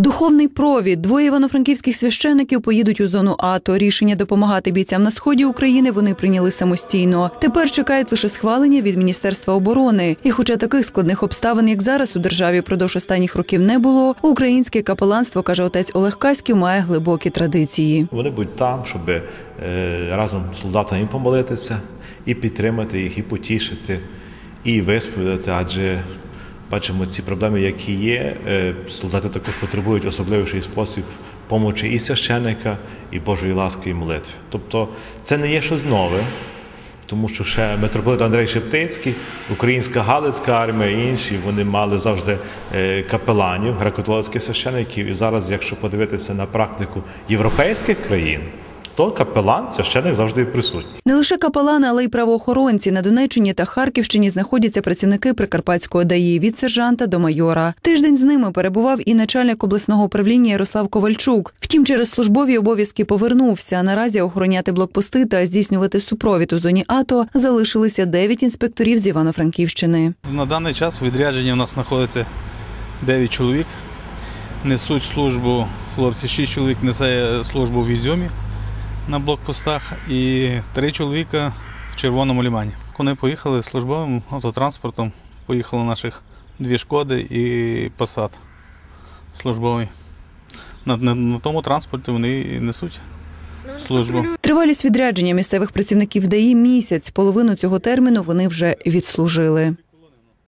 Духовний провід. Двоє івано-франківських священиків поїдуть у зону АТО. Рішення допомагати бійцям на сході України вони прийняли самостійно. Тепер чекають лише схвалення від Міністерства оборони. І хоча таких складних обставин, як зараз у державі продовж останніх років не було, українське капеланство, каже отець Олег Каськів, має глибокі традиції. Вони будуть там, щоб е, разом з солдатами помолитися, і підтримати їх, і потішити, і висповідати, адже бачимо ці проблеми, які є. е, Солдати також потребують особливіший спосіб помочі і священника, і Божої ласки, і молитви. Тобто це не є щось нове. Тому що ще митрополит Андрей Шептицький, українська Галицька армія і інші вони мали завжди е, капеланів, греко-католицьких священиків. І зараз, якщо подивитися на практику європейських країн, то капелан священик завжди присутній. Не лише капелани, але й правоохоронці на Донеччині та Харківщині знаходяться працівники Прикарпатської ДАІ від сержанта до майора. Тиждень з ними перебував і начальник обласного управління Ярослав Ковальчук. Втім, через службові обов'язки повернувся. Наразі охороняти блокпости та здійснювати супровід у зоні АТО залишилися дев'ять інспекторів з Івано-Франківщини. На даний час у відрядженні у нас знаходиться 9 чоловік. Несуть службу, хлопці, 6 чоловік несе службу в Ізюмі на блокпостах і 3 чоловіка в Червоному лімані. Вони поїхали службовим автотранспортом, поїхали наших дві шкоди і посад службовий. На, на, на тому транспорті вони і несуть службу. Тривалість відрядження місцевих працівників ДАІ місяць. Половину цього терміну вони вже відслужили.